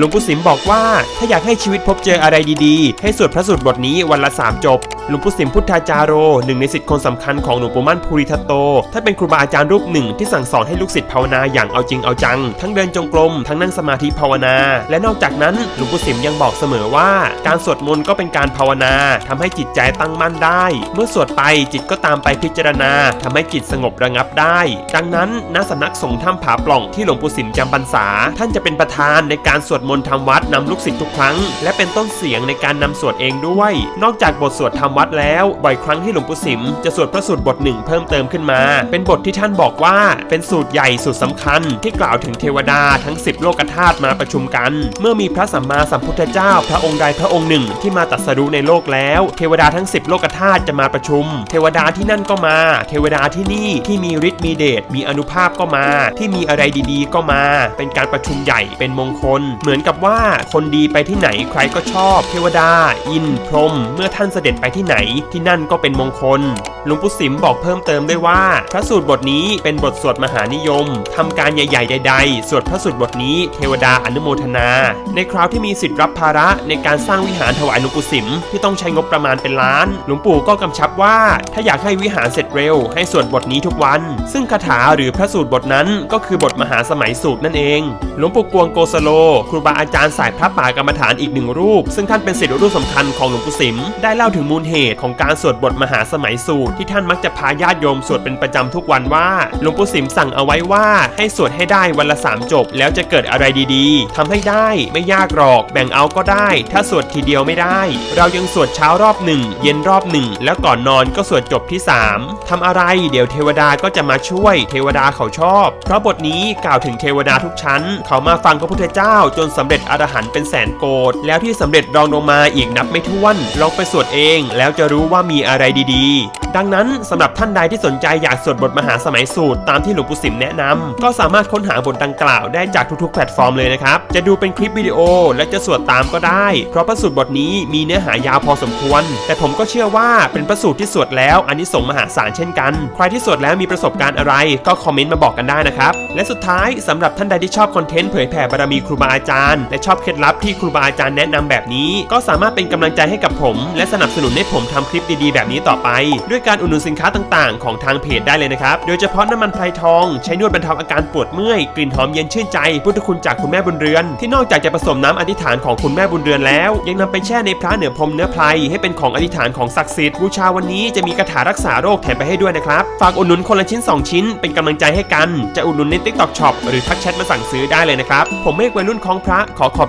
หลวงปู่สิมบอกว่าถ้าอยากให้ชีวิตพบเจออะไรดีๆ ให้สวดพระสูตรบทนี้วันละสามจบ หลวงปู่สิมพุทธาจารโรหนึ่งในสิทธิคนสำคัญของหลวงปู่มั่นภูริทัตโต ท่านเป็นครูบาอาจารย์รูปหนึ่งที่สั่งสอนให้ลูกศิษย์ภาวนาอย่างเอาจริงเอาจัง ทั้งเดินจงกรมทั้งนั่งสมาธิภาวนา และนอกจากนั้นหลวงปู่สิมยังบอกเสมอว่า การสวดมนต์ก็เป็นการภาวนาทำให้จิตใจตั้งมั่นได้ เมื่อสวดไปจิตก็ตามไปพิจารณาทำให้จิตสงบระงับได้ ดังนั้นณสำนักสงฆ์ถ้ำผาปล่องที่หลวงปู่สิมจำพรรษา ท่านจะเป็นประธานในการสวดมนต์ทำวัดนำลูกศิษย์ทุกครั้ง และเป็นต้นเสียงในการนำสวดเองด้วย นอกจากบทสวดทำวัดแล้วบ่อยครั้งที่หลวงปู่สิมจะสวดพระสูตรบทหนึ่งเพิ่มเติมขึ้นมา เป็นบทที่ท่านบอกว่า เป็นสูตรใหญ่สูตรสำคัญ ที่กล่าวถึงเทวดาทั้ง 10 โลกธาตุมาประชุมกัน เมื่อมีพระสัมมาสัมพุทธเจ้า พระองค์ใดพระองค์หนึ่งที่มาตรัสรู้ในโลกแล้ว เทวดาทั้ง 10 โลกธาตุจะมาประชุม เทวดาที่นั่นก็มา เทวดาที่นี่ที่มีฤทธิ์มีเดชมีอนุภาพก็มา ที่มีอะไรดีๆ ก็มา เป็นการประชุมใหญ่เป็นมงคลเหมือนกับว่าคนดีไปที่ไหนใครก็ชอบ เทวดา อินพรหมเมื่อท่านเสด็จไปที่ไหน ที่นั่นก็เป็นมงคลหลวงปู่สิมบอกเพิ่มเติมด้วยว่า พระสูตรบทนี้เป็นบทสวดมหานิยมทำการใหญ่ๆใด ๆ สวดพระสูตรบทนี้เทวดาอนุโมทนา ในคราวที่มีสิทธิ์รับภาระในการสร้างวิหารถวายหลวงปู่สิมที่ต้องใช้งบประมาณเป็นล้าน หลวงปู่ก็กำชับว่า ถ้าอยากให้วิหารเสร็จเร็ว ให้สวดบทนี้ทุกวัน ซึ่งคาถาหรือพระสูตรบทนั้นก็คือบทมหาสมัยสูตรนั่นเอง หลวงปู่กวงโกสโลครูบาอาจารย์สายพระป่ากรรมฐานอีกหนึ่งรูป ซึ่งท่านเป็นศิษย์รูปสำคัญของหลวงปู่สิม ได้เล่าถึงมูลเหตุของการสวดบทมหาสมัยสูตร ที่ท่านมักจะพาญาติโยมสวดเป็นประจำทุกวันว่า หลวงปู่สิมสั่งเอาไว้ว่าให้สวดให้ได้วันละสามจบ แล้วจะเกิดอะไรดีๆทำให้ได้ไม่ยากหรอก แบ่งเอาก็ได้ ถ้าสวดทีเดียวไม่ได้ เรายังสวดเช้ารอบหนึ่งเย็นรอบหนึ่งแล้วก่อนนอนก็สวดจบที่สามทำอะไรเดี๋ยวเทวดาก็จะมาช่วย เทวดาเขาชอบ เพราะบทนี้กล่าวถึงเทวดาทุกชั้น เขามาฟังพระพุทธเจ้าจนสำเร็จอรหันต์เป็นแสนโกดแล้วที่สำเร็จรองลงมาอีกนับไม่ถ้วนลองไปสวดเอง แล้วจะรู้ว่ามีอะไรดีๆ ดังนั้นสำหรับท่านใดที่สนใจอยากสวดบทมหาสมัยสูตรตามที่หลวงปู่สิมแนะนำก็สามารถค้นหาบทดังกล่าวได้จากทุกๆแพลตฟอร์มเลยนะครับ จะดูเป็นคลิปวิดีโอและจะสวดตามก็ได้ เพราะพระสูตรบทนี้มีเนื้อหายาวพอสมควร แต่ผมก็เชื่อว่าเป็นพระสูตรที่สวดแล้วอันนี้ส่งมหาศาลเช่นกัน ใครที่สวดแล้วมีประสบการณ์อะไร ก็คอมเมนต์มาบอกกันได้นะครับ และสุดท้ายสำหรับท่านใดที่ชอบคอนเทนต์เผยแผ่บารมีครูบาอาจารย์และชอบเคล็ดลับที่ครูบาอาจารย์แนะนำแบบนี้ ก็สามารถเป็นกำลังใจให้กับผม และสนับสนุนให้ผมทำคลิปดีๆ แบบนี้ต่อไปด้วยการอุดหนุนสินค้าต่างๆ ของทางเพจได้เลยนะครับ โดยเฉพาะน้ำมันไพรทอง ใช้นวดบรรเทาอาการปวดเมื่อย กลิ่นหอมเย็นชื่นใจ พุทธคุณจากคุณแม่บุญเรือน ที่นอกจากจะผสมน้ำอธิษฐานของคุณแม่บุญเรือนแล้ว ยังนำไปแช่ในพระเหนือพรมเนื้อไพรให้เป็นของอธิษฐานของศักดิ์สิทธิ์บูชาวันนี้จะมีคาถารักษาโรคแถมไปให้ด้วยนะครับฝากอุดหนุนคนละชิ้น 2 ชิ้น เป็นกำลังใจให้กันจะอุดหนุนใน TikTok Shop หรือทักแชทมาสั่งซื้อได้เลยนะครับผมเมฆวัยรุ่นของพระขอขอบ